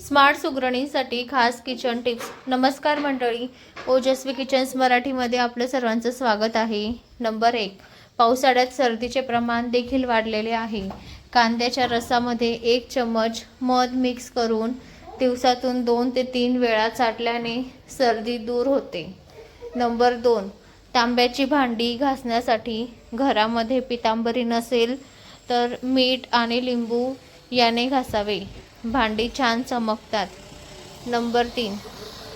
Smart सुगरणीसाठी खास kitchen tips. नमस्कार मंडळी. ओजस्वी किचन्स मराठीमध्ये आपलं सर्वांचं स्वागत आहे. नंबर एक पावसाळ्यात सर्दीचे प्रमाण देखील वाढलेले आहे. कांद्याच्या रसामध्ये एक चमच मध मिक्स करून दिवसातून दोन ते तीन वेळा चाटल्याने सर्दी दूर होते. नंबर दोन तांब्याची भांडी घासण्यासाठी घरामध्ये पितांबरी नसेल तर मीठ आणि लिंबू याने घासावे. भांडी छान चमकतात. नंबर तीन.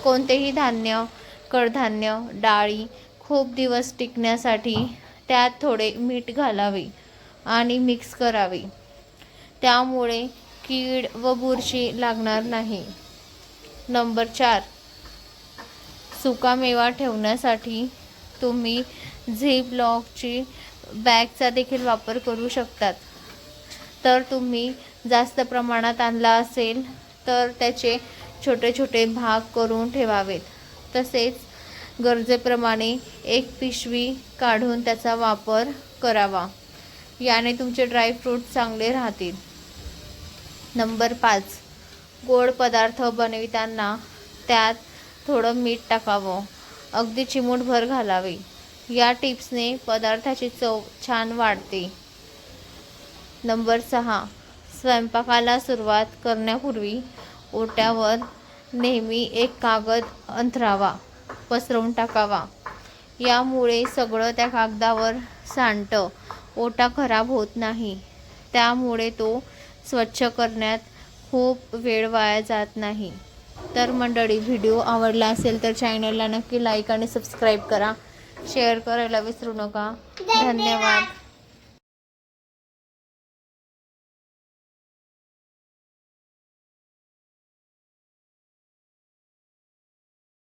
कोणतेही धान्य कडधान्य डाळी खूप दिवस टिकण्यासाठी त्यात थोडे मीठ घालावे आणि मिक्स करावे. त्यामुळे कीड व बुरशी लागणार नाही. नंबर चार. सुकामेवा ठेवण्यासाठी तुम्ही झीप लॉकची बॅगचा देखील वापर करू शकतात. तर तुम्ही जास्त प्रमाणात आणला असेल तर त्याचे छोटे छोटे भाग करून ठेवावेत. तसेच गरजेप्रमाणे एक पिशवी काढून त्याचा वापर करावा. याने तुमचे ड्रायफ्रूट चांगले राहतील. नंबर पाच. गोड पदार्थ बनविताना त्यात थोडं मीठ टाकावं. अगदी चिमूटभर घालावे. या टिप्सने पदार्थाची चव छान वाढते. नंबर सहा. स्वयंपाकाला सुरुवात करण्यापूर्वी ओट्यावर नेहमी एक कागद अंथरावा पसरवून टाकावा. यामुळे सगळं त्या कागदावर सांडतं. ओटा खराब होत नाही. त्यामुळे तो स्वच्छ करण्यात खूप वेळ वाया जात नाही. तर मंडळी व्हिडिओ आवडला असेल तर चॅनलला नक्की लाईक आणि सबस्क्राईब करा. शेअर करायला विसरू नका. धन्यवाद.